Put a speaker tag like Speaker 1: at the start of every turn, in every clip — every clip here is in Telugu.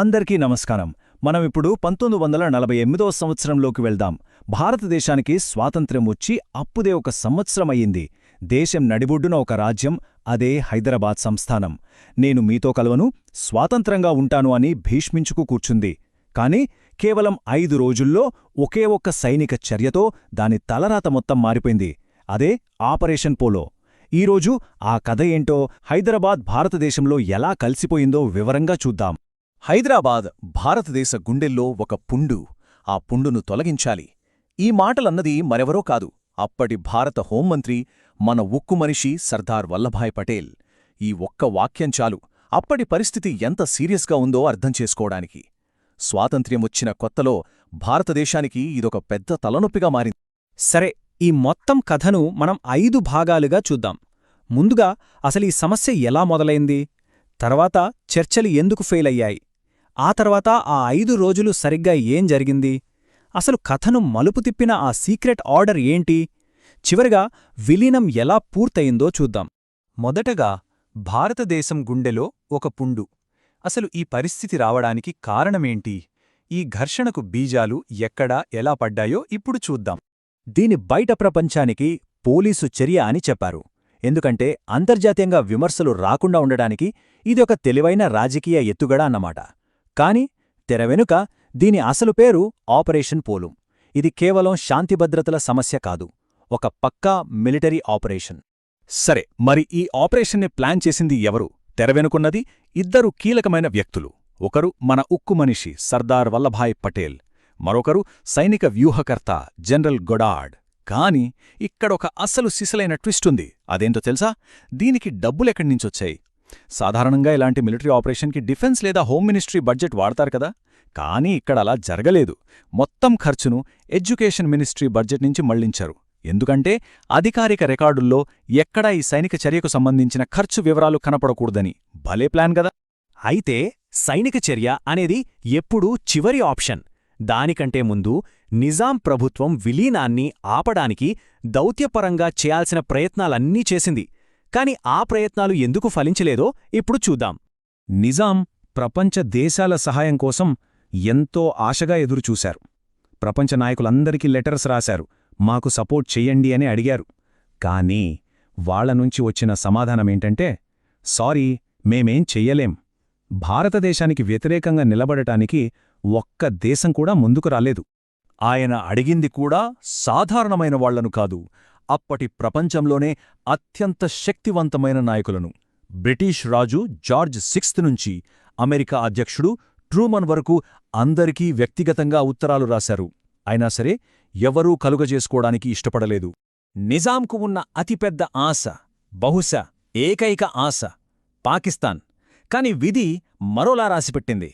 Speaker 1: అందరికీ నమస్కారం. మనం ఇప్పుడు పంతొమ్మిది వందల నలభై ఎనిమిదవ సంవత్సరంలోకి వెళ్దాం. భారతదేశానికి స్వాతంత్ర్యం వచ్చి అప్పుదే ఒక సంవత్సరమయ్యింది దేశం నడిబొడ్డున ఒక రాజ్యం అదే హైదరాబాద్ సంస్థానం. నేను మీతో కలవను స్వాతంత్రంగా ఉంటాను అని భీష్మించుకు కూర్చుంది. కాని కేవలం ఐదు రోజుల్లో ఒకే ఒక్క సైనిక చర్యతో దాని తలరాత మొత్తం మారిపోయింది. అదే ఆపరేషన్ పోలో. ఈరోజు ఆ కథ ఏంటో హైదరాబాద్ భారతదేశంలో ఎలా కలిసిపోయిందో వివరంగా చూద్దాం.
Speaker 2: హైదరాబాద్ భారతదేశ గుండెల్లో ఒక పుండు. ఆ పుండును తొలగించాలి. ఈ మాటలన్నది మరెవరో కాదు అప్పటి భారత హోంమంత్రి మన ఉక్కు మనిషి సర్దార్ వల్లభాయ్ పటేల్. ఈ ఒక్క వాక్యం చాలు. అప్పటి పరిస్థితి ఎంత సీరియస్గా ఉందో అర్థం చేసుకోవడానికి. స్వాతంత్ర్యమొచ్చిన కొత్తలో భారతదేశానికి ఇదొక పెద్ద తలనొప్పిగా మారింది.
Speaker 3: సరే ఈ మొత్తం కథను మనం ఐదు భాగాలుగా చూద్దాం. ముందుగా అసలు ఈ సమస్య ఎలా మొదలైంది? తర్వాత చర్చలు ఎందుకు ఫెయిల్ అయ్యాయి ఆ తర్వాత ఆ ఐదు రోజులు సరిగ్గా ఏం జరిగింది? అసలు కథను మలుపు తిప్పిన ఆ సీక్రెట్ ఆర్డర్ ఏంటి? చివరిగా విలీనం ఎలా పూర్తయిందో చూద్దాం. మొదటగా భారతదేశం గుండెలో ఒక పుండు. అసలు ఈ పరిస్థితి రావడానికి కారణమేంటి? ఈ ఘర్షణకు బీజాలు ఎక్కడా ఎలా పడ్డాయో ఇప్పుడు చూద్దాం.
Speaker 1: దీని బయట ప్రపంచానికి పోలీసు చర్య అని చెప్పారు. ఎందుకంటే అంతర్జాతీయంగా విమర్శలు రాకుండా ఉండడానికి ఇది ఒక తెలివైన రాజకీయ ఎత్తుగడ అన్నమాట. కాని తెర వెనుక దీని అసలు పేరు ఆపరేషన్ పోలుం. ఇది కేవలం శాంతిభద్రతల సమస్య కాదు ఒక పక్కా మిలిటరీ ఆపరేషన్.
Speaker 2: సరే మరి ఈ ఆపరేషన్ని ప్లాన్ చేసింది ఎవరు? తెరవెనుకున్నది ఇద్దరు కీలకమైన వ్యక్తులు. ఒకరు మన ఉక్కు మనిషి సర్దార్ వల్లభాయ్ పటేల్ మరొకరు సైనిక వ్యూహకర్త జనరల్ గొడాడ్. కాని ఇక్కడొక అసలు సిసలైన ట్విస్టుంది అదేంటో తెలుసా? దీనికి డబ్బులెక్కడి నుంచొచ్చాయి? సాధారణంగా ఇలాంటి మిలిటరీ ఆపరేషన్కి డిఫెన్స్ లేదా హోమ్ మినిస్ట్రీ బడ్జెట్ వాడతారు కదా. కానీ ఇక్కడ అలా జరగలేదు. మొత్తం ఖర్చును ఎడ్యుకేషన్ మినిస్ట్రీ బడ్జెట్ నుంచి మళ్ళించారు. ఎందుకంటే అధికారిక రికార్డుల్లో ఎక్కడా ఈ సైనిక చర్యకు సంబంధించిన ఖర్చు వివరాలు కనపడకూడదని. భలే ప్లాన్ గదా
Speaker 3: అయితే సైనిక చర్య అనేది ఎప్పుడూ చివరి ఆప్షన్. దానికంటే ముందు నిజాం ప్రభుత్వం విలీనాన్ని ఆపడానికి దౌత్యపరంగా చేయాల్సిన ప్రయత్నాలన్నీ చేసింది. కాని ఆ ప్రయత్నాలు ఎందుకు ఫలించలేదో ఇప్పుడు చూద్దాం.
Speaker 1: నిజాం ప్రపంచ దేశాల సహాయం కోసం ఎంతో ఆశగా ఎదురుచూశారు. ప్రపంచ నాయకులందరికీ లెటర్స్ రాశారు. మాకు సపోర్ట్ చెయ్యండి అని అడిగారు. కానీ వాళ్ళనుంచి వచ్చిన సమాధానమేంటంటే సారీ మేమేం చెయ్యలేం. భారతదేశానికి వ్యతిరేకంగా నిలబడటానికి ఒక్క దేశం కూడా ముందుకు రాలేదు.
Speaker 2: ఆయన అడిగింది కూడా సాధారణమైన వాళ్ళను కాదు అప్పటి ప్రపంచంలోనే అత్యంత శక్తివంతమైన నాయకులను. బ్రిటిష్ రాజు జార్జ్ సిక్స్త్ నుంచి అమెరికా అధ్యక్షుడు ట్రూమన్ వరకు అందరికీ వ్యక్తిగతంగా ఉత్తరాలు రాశారు. అయినా సరే ఎవరూ కలుగజేసుకోవడానికి ఇష్టపడలేదు.
Speaker 3: నిజాంకు ఉన్న అతిపెద్ద ఆశ బహుశా ఏకైక ఆశ పాకిస్తాన్. కాని విధి మరోలా రాసిపెట్టింది.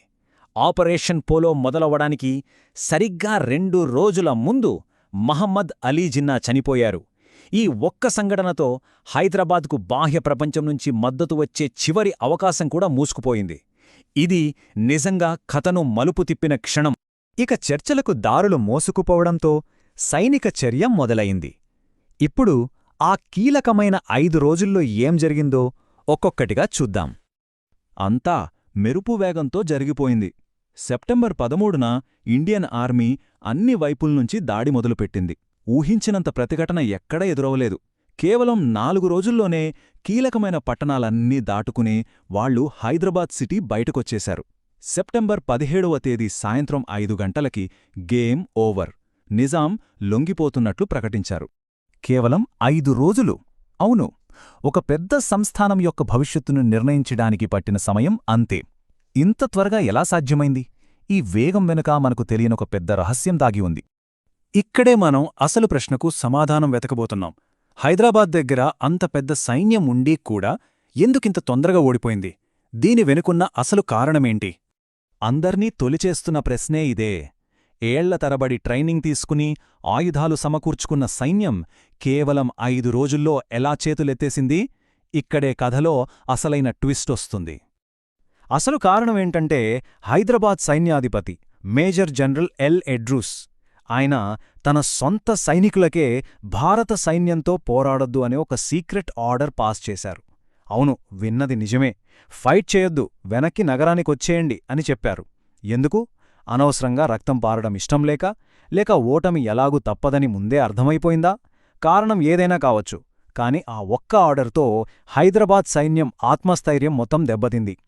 Speaker 3: ఆపరేషన్ పోలో మొదలవడానికి సరిగ్గా రెండు రోజుల ముందు మహమ్మద్ అలీ జిన్నా చనిపోయారు. ఈ ఒక్క సంఘటనతో హైదరాబాద్కు బాహ్య ప్రపంచం నుంచి మద్దతు వచ్చే చివరి అవకాశం కూడా మూసుకుపోయింది. ఇది నిజంగా కథను మలుపు తిప్పిన క్షణం. ఇక చర్చలకు దారులు మోసుకుపోవడంతో సైనిక చర్య మొదలయింది ఇప్పుడు ఆ కీలకమైన ఐదు రోజుల్లో ఏం జరిగిందో ఒక్కొక్కటిగా చూద్దాం.
Speaker 1: అంతా మెరుపు వేగంతో జరిగిపోయింది. సెప్టెంబర్ పదమూడున ఇండియన్ ఆర్మీ అన్ని వైపుల్నుంచి దాడి మొదలుపెట్టింది. ఊహించినంత ప్రతిఘటన ఎక్కడ ఎదురవలేదు కేవలం నాలుగు రోజుల్లోనే కీలకమైన పట్టణాలన్నీ దాటుకుని వాళ్ళు హైదరాబాద్ సిటీ బయటకొచ్చేశారు. సెప్టెంబర్ పదిహేడవ తేదీ సాయంత్రం ఐదు గంటలకి గేమ్ ఓవర్. నిజాం లొంగిపోతున్నట్లు ప్రకటించారు. కేవలం ఐదు రోజులు? అవును. ఒక పెద్ద సంస్థానం యొక్క భవిష్యత్తును నిర్ణయించడానికి పట్టిన సమయం అంతే. ఇంత త్వరగా ఎలా సాధ్యమైంది? ఈ వేగం వెనుక మనకు తెలియనొక పెద్ద రహస్యం దాగి ఉంది.
Speaker 3: ఇక్కడే మనం అసలు ప్రశ్నకు సమాధానం వెతకబోతున్నాం. హైదరాబాద్ దగ్గర అంత పెద్ద సైన్యం ఉండి కూడా ఎందుకింత తొందరగా ఓడిపోయింది? దీని వెనుకున్న అసలు కారణమేంటి?
Speaker 1: అందర్నీ తొలిచేస్తున్న ప్రశ్నే ఇదే. ఏళ్ళ తరబడి ట్రైనింగ్ తీసుకుని ఆయుధాలు సమకూర్చుకున్న సైన్యం కేవలం ఐదు రోజుల్లో ఎలా చేతులెత్తేసింది? ఇక్కడే కథలో అసలైన ట్విస్టొస్తుంది అసలు కారణమేంటంటే హైదరాబాద్ సైన్యాధిపతి మేజర్ జనరల్ ఎల్ ఎడ్రూస్ ఆయన తన సొంత సైనికులకే భారత సైన్యంతో పోరాడొద్దు అనే ఒక సీక్రెట్ ఆర్డర్ పాస్ చేశారు.
Speaker 2: అవును విన్నది నిజమే. ఫైట్ చేయొద్దు వెనక్కి నగరానికొచ్చేయండి అని చెప్పారు. ఎందుకు? అనవసరంగా రక్తం పారడం ఇష్టం లేక లేక ఓటమి ఎలాగూ తప్పదని ముందే అర్థమైపోయిందా? కారణం ఏదైనా కావచ్చు. కాని ఆ ఒక్క ఆర్డర్తో హైదరాబాద్ సైన్యం ఆత్మస్థైర్యం మొత్తం దెబ్బతింది.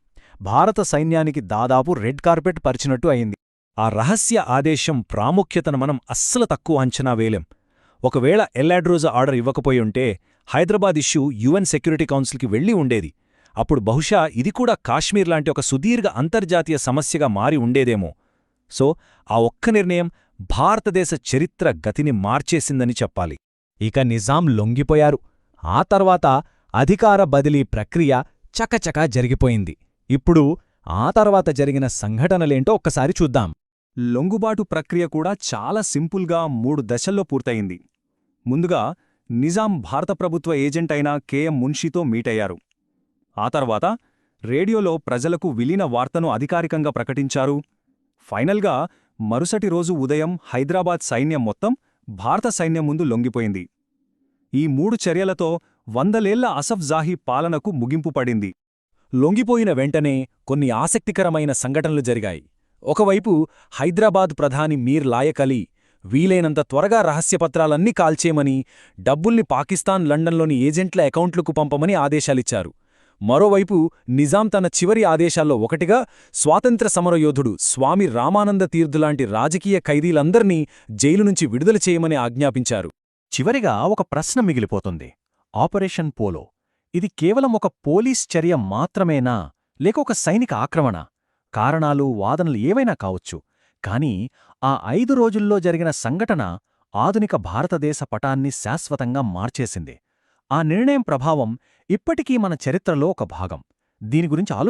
Speaker 2: భారత సైన్యానికి దాదాపు రెడ్ కార్పెట్ పరిచినట్టు అయింది.
Speaker 3: ఆ రహస్య ఆదేశం ప్రాముఖ్యతను మనం అస్సలు తక్కువ అంచనా వేలేం ఒకవేళ ఎల్లాడ్రోజా ఆర్డర్ ఇవ్వకపోయుంటే హైదరాబాద్ ఇష్యూ యుఎన్ సెక్యూరిటీ కౌన్సిల్కి వెళ్ళి ఉండేది. అప్పుడు బహుశా ఇది కూడా కాశ్మీర్ లాంటి ఒక సుదీర్ఘ అంతర్జాతీయ సమస్యగా మారి ఉండేదేమో. సో ఆ ఒక్క నిర్ణయం భారతదేశ చరిత్ర గతిని మార్చేసిందని చెప్పాలి.
Speaker 2: ఇక నిజాం లొంగిపోయారు. ఆ తర్వాత అధికార బదిలీ ప్రక్రియ చకచకా జరిగిపోయింది. ఇప్పుడు ఆ తర్వాత జరిగిన సంఘటనలేంటో ఒక్కసారి చూద్దాం.
Speaker 1: లొంగుబాటు ప్రక్రియ కూడా చాలా సింపుల్గా మూడు దశల్లో పూర్తయింది. ముందుగా నిజాం భారత ప్రభుత్వ ఏజెంట్ అయిన కెఎం మున్షీతో మీటయ్యారు ఆ తర్వాత రేడియోలో ప్రజలకు విలీన వార్తను అధికారికంగా ప్రకటించారు. ఫైనల్గా మరుసటి రోజు ఉదయం హైదరాబాద్ సైన్యం మొత్తం భారత సైన్యం ముందు లొంగిపోయింది. ఈ మూడు చర్యలతో వందలేళ్ళ అసఫ్ జాహీ పాలనకు ముగింపు పడింది.
Speaker 3: లొంగిపోయిన వెంటనే కొన్ని ఆసక్తికరమైన సంఘటనలు జరిగాయి. ఒకవైపు హైదరాబాద్ ప్రధాని మీర్ లాయకలీ వీలైనంత త్వరగా రహస్యపత్రాలన్నీ కాల్చేయమని డబ్బుల్ని పాకిస్తాన్ లండన్లోని ఏజెంట్ల అకౌంట్లకు పంపమని ఆదేశాలిచ్చారు. మరోవైపు నిజాం తన చివరి ఆదేశాల్లో ఒకటిగా స్వాతంత్ర సమరయోధుడు స్వామి రామానంద తీర్థులాంటి రాజకీయ ఖైదీలందర్నీ జైలు నుంచి విడుదల చేయమని ఆజ్ఞాపించారు.
Speaker 2: చివరిగా ఒక ప్రశ్న మిగిలిపోతుంది. ఆపరేషన్ పోలో ఇది కేవలం ఒక పోలీస్ చర్య మాత్రమేనా లేక ఒక సైనిక ఆక్రమణ? కారణాలు వాదనలు ఏవైనా కావచ్చు. కాని ఆ ఐదు రోజుల్లో జరిగిన సంఘటన ఆధునిక భారతదేశ పటాన్ని శాశ్వతంగా మార్చేసింది. ఆ నిర్ణయం ప్రభావం ఇప్పటికీ మన చరిత్రలో ఒక భాగం. దీని గురించి ఆలోచించండి